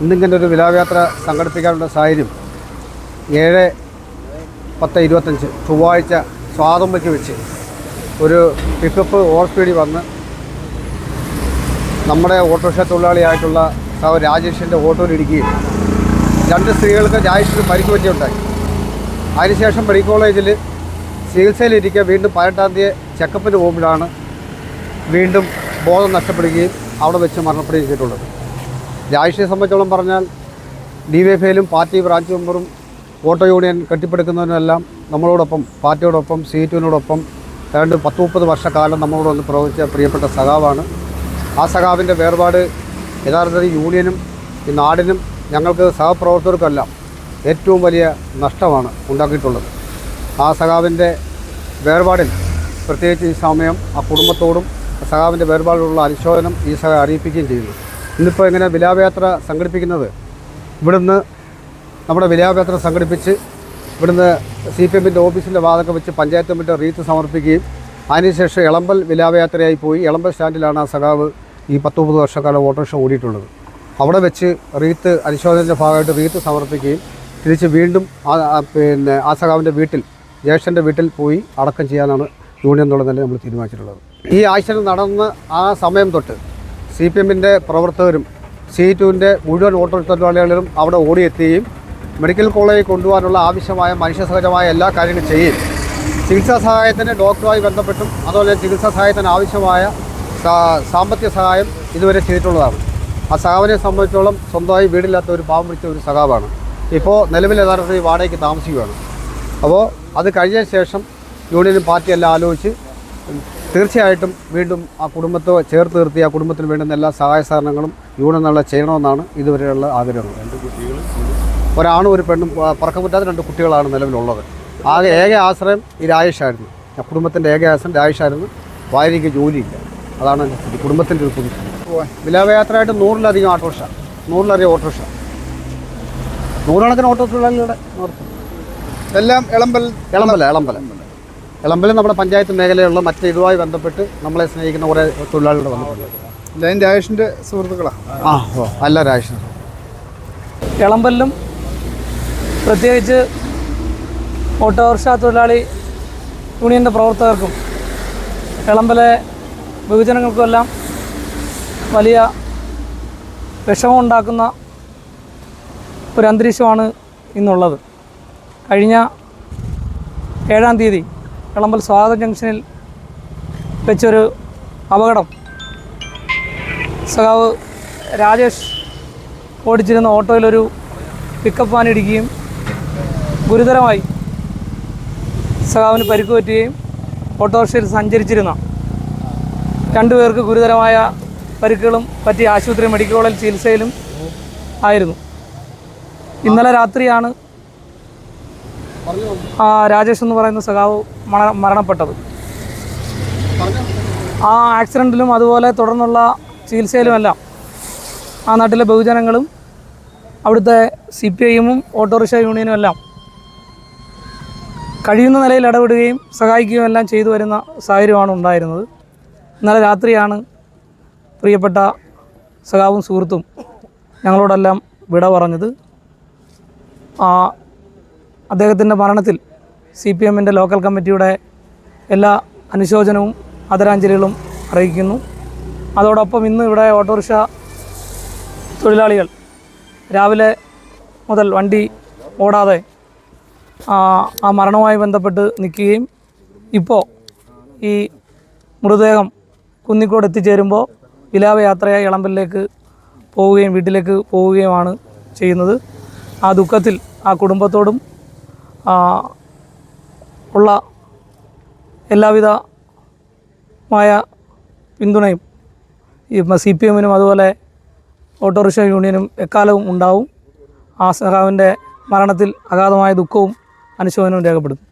ഇന്നിങ്ങനെ ഒരു വിലാപയാത്ര സംഘടിപ്പിക്കാനുള്ള സാഹചര്യം ഏഴ് പത്ത് ഇരുപത്തഞ്ച് ചൊവ്വാഴ്ച സ്വാതന്ത്ര്യക്ക് വെച്ച് ഒരു പിക്കപ്പ് ഓവർ സ്പീഡിൽ വന്ന് നമ്മുടെ ഓട്ടോറിക്ഷ തൊഴിലാളിയായിട്ടുള്ള സഹ രാജേഷിന്റെ ഓട്ടോയിലിരിക്കുകയും രണ്ട് സ്ത്രീകൾക്ക് രാജേഷിന് പരിക്ക് പറ്റിയുണ്ടായി. അതിനുശേഷം മെഡിക്കൽ കോളേജിൽ ചികിത്സയിലിരിക്കുക വീണ്ടും പതിനെട്ടാം തീയതി ചെക്കപ്പിന് പോകുമ്പോഴാണ് വീണ്ടും ബോധം നഷ്ടപ്പെടുകയും അവിടെ വെച്ച് മരണപ്പെടുകയും ചെയ്തിട്ടുള്ളത്. രാഷ്ട്രീയ സംബന്ധിച്ചോളം പറഞ്ഞാൽ ഡി വൈ എഫിലും പാർട്ടി ബ്രാഞ്ച് മെമ്പറും ഓട്ടോ യൂണിയൻ കെട്ടിപ്പടുക്കുന്നതിനെല്ലാം നമ്മളോടൊപ്പം പാർട്ടിയോടൊപ്പം സി ടുവിനോടൊപ്പം ഏതാണ്ട് പത്ത് മുപ്പത് വർഷക്കാലം നമ്മളോട് വന്ന് പ്രവർത്തിച്ച പ്രിയപ്പെട്ട സഖാവാണ്. ആ സഖാവിന്റെ വേർപാട് യഥാർത്ഥത്തിൽ യൂണിയനും ഈ നാടിനും ഞങ്ങൾക്ക് സഹപ്രവർത്തകർക്കെല്ലാം ഏറ്റവും വലിയ നഷ്ടമാണ് ഉണ്ടാക്കിയിട്ടുള്ളത്. ആ സഖാവിന്റെ വേർപാടിൽ പ്രത്യേകിച്ച് ഈ സമയം ആ കുടുംബത്തോടും സഖാവിന്റെ വേർപാടിലുള്ള അനുശോചനം ഈ സഖ അറിയിപ്പിക്കുകയും ചെയ്യുന്നു. ഇന്നിപ്പോൾ ഇങ്ങനെ വിലാപയാത്ര സംഘടിപ്പിക്കുന്നത്? ഇവിടുന്ന് നമ്മുടെ വിലാപയാത്ര സംഘടിപ്പിച്ച് ഇവിടുന്ന് സി പി എമ്മിന്റെ ഓഫീസിന്റെ വാതൊക്കെ വെച്ച് പഞ്ചായത്ത് കമ്മിറ്റി റീത്ത് സമർപ്പിക്കുകയും അതിനുശേഷം ഇളമ്പൽ വിലാപയാത്രയായി പോയി. ഇളമ്പൽ സ്റ്റാൻഡിലാണ് ആ സഖാവ് ഈ പത്ത് മുപ്പത് വർഷക്കാലം ഓട്ടോറിക്ഷ ഓടിയിട്ടുള്ളത്. അവിടെ വെച്ച് റീത്ത് അനുശോചനത്തിന്റെ ഭാഗമായിട്ട് റീത്ത് സമർപ്പിക്കുകയും തിരിച്ച് വീണ്ടും പിന്നെ ആസഖാവിന്റെ സഖാവിന്റെ വീട്ടിൽ ജ്യേഷ്ഠന്റെ വീട്ടിൽ പോയി അടക്കം ചെയ്യാനാണ് യൂണിയൻ എന്നുള്ള നമ്മൾ തീരുമാനിച്ചിട്ടുള്ളത്. ഈ ആഴ്ച നടന്ന ആ സമയം തൊട്ട് സി പി എമ്മിന്റെ പ്രവർത്തകരും സി ടുവിന്റെ മുഴുവൻ ഓട്ടോ തൊഴിലാളികളും അവിടെ ഓടിയെത്തുകയും മെഡിക്കൽ കോളേജിൽ കൊണ്ടുപോകാനുള്ള ആവശ്യമായ മനുഷ്യസഹജമായ എല്ലാ കാര്യങ്ങളും ചെയ്യുകയും ചികിത്സാ സഹായത്തിന് ഡോക്ടറുമായി ബന്ധപ്പെട്ടും അതുപോലെ ചികിത്സാ സഹായത്തിന് ആവശ്യമായ സാമ്പത്തിക സഹായം ഇതുവരെ ചെയ്തിട്ടുള്ളതാണ്. ആ സഹാവിനെ സംബന്ധിച്ചോളം സ്വന്തമായി വീടില്ലാത്ത ഒരു പാവം പിടിച്ച ഒരു സഖാവാണ്. ഇപ്പോൾ നിലവിൽ യഥാർത്ഥത്തിൽ വാടകയ്ക്ക് താമസിക്കുകയാണ്. അപ്പോൾ അത് കഴിഞ്ഞ ശേഷം യൂണിയനും പാർട്ടിയെല്ലാം ആലോചിച്ച് തീർച്ചയായിട്ടും വീണ്ടും ആ കുടുംബത്തെ ചേർത്ത് നിർത്തി ആ കുടുംബത്തിന് വേണ്ടുന്ന എല്ലാ സഹായ സഹകരണങ്ങളും യൂണിയൻ നല്ല ചെയ്യണമെന്നാണ് ഇതുവരെയുള്ള ആഗ്രഹങ്ങൾ ഒരാണും ഒരു പെണ്ണും പുറക്കം പറ്റാത്ത രണ്ട് കുട്ടികളാണ് നിലവിലുള്ളത്. ആകെ ഏക ആശ്രയം ഈ രാജേഷായിരുന്നു. ആ കുടുംബത്തിന്റെ ഏക ആശ്രയം രാജേഷായിരുന്നു. വായനയ്ക്ക് ജോലിയില്ല. അതാണ് എന്റെ സ്ഥിതി. കുടുംബത്തിന്റെ ഒരു സ്ഥിതി. വിലാപയാത്രയായിട്ട് നൂറിലധികം ഓട്ടോറിക്ഷ നൂറിലധികം ഓട്ടോറിക്ഷ. നൂറുകണക്കിന് ഓട്ടോ തൊഴിലാളികളുടെ എല്ലാം ഇളമ്പൽ ഇളമ്പല ഇളമ്പല ഇളമ്പല നമ്മുടെ പഞ്ചായത്ത് മേഖലയുള്ള മറ്റ് ഇതുമായി ബന്ധപ്പെട്ട് നമ്മളെ സ്നേഹിക്കുന്ന കുറേ തൊഴിലാളികൾ വന്നിട്ടുണ്ട്. ലൈൻ രാജേഷിന്റെ സുഹൃത്തുക്കളാണ് ആ ഓ അല്ല രാജേഷ്. ഇളമ്പലിലും പ്രത്യേകിച്ച് ഓട്ടോറിക്ഷ തൊഴിലാളി യൂണിയന്റെ പ്രവർത്തകർക്കും ഇളമ്പലെ ബഹുജനങ്ങൾക്കുമെല്ലാം വലിയ വിഷമമുണ്ടാക്കുന്ന ഒരു അന്തരീക്ഷമാണ് ഇന്നുള്ളത്. കഴിഞ്ഞ ഏഴാം തീയതി കളമ്പൽ സ്വാഗത ജംഗ്ഷനിൽ വെച്ചൊരു അപകടം. സഖാവ് രാജേഷ് ഓടിച്ചിരുന്ന ഓട്ടോയിലൊരു പിക്കപ്പ് വാൻ ഇടിക്കുകയും ഗുരുതരമായി സഖാവിന് പരിക്ക് പറ്റുകയും ഓട്ടോറിക്ഷയിൽ സഞ്ചരിച്ചിരുന്ന രണ്ടുപേർക്ക് ഗുരുതരമായ പരിക്കുകളും പറ്റി ആശുപത്രി മെഡിക്കൽ കോളേജ് ചികിത്സയിലും ആയിരുന്നു. ഇന്നലെ രാത്രിയാണ് ആ രാജേഷ് എന്ന് പറയുന്ന സഖാവ് മര മരണപ്പെട്ടത്. ആ ആക്സിഡന്റിലും അതുപോലെ തുടർന്നുള്ള ചികിത്സയിലുമെല്ലാം ആ നാട്ടിലെ ബഹുജനങ്ങളും അവിടുത്തെ സി പി ഐഎമ്മും ഓട്ടോറിക്ഷ യൂണിയനും എല്ലാം കഴിയുന്ന നിലയിൽ ഇടപെടുകയും സഹായിക്കുകയും എല്ലാം ചെയ്തു വരുന്ന സാഹചര്യമാണ് ഉണ്ടായിരുന്നത്. ഇന്നലെ രാത്രിയാണ് പ്രിയപ്പെട്ട സഖാവും സുഹൃത്തും ഞങ്ങളോടെല്ലാം വിട പറഞ്ഞത്. അദ്ദേഹത്തിന്റെ മരണത്തിൽ സി പി എമ്മിന്റെ ലോക്കൽ കമ്മിറ്റിയുടെ എല്ലാ അനുശോചനവും ആദരാഞ്ജലികളും അറിയിക്കുന്നു. അതോടൊപ്പം ഇന്ന് ഇവിടെ ഓട്ടോറിക്ഷ തൊഴിലാളികൾ രാവിലെ മുതൽ വണ്ടി ഓടാതെ ആ മരണവുമായി ബന്ധപ്പെട്ട് നിൽക്കുകയും ഇപ്പോൾ ഈ മൃതദേഹം കുന്നിക്കോട് എത്തിച്ചേരുമ്പോൾ വിലാപയാത്രയായി ഇളമ്പലിലേക്ക് പോവുകയും വീട്ടിലേക്ക് പോവുകയുമാണ് ചെയ്യുന്നത്. ആ ദുഃഖത്തിൽ ആ കുടുംബത്തോടും ഉള്ള എല്ലാവിധമായ പിന്തുണയും ഈ സി പി എമ്മിനും അതുപോലെ ഓട്ടോറിക്ഷ യൂണിയനും എക്കാലവും ഉണ്ടാവും. ആ സഖാവിന്റെ മരണത്തിൽ അഗാധമായ ദുഃഖവും അനുശോചനവും രേഖപ്പെടുത്തും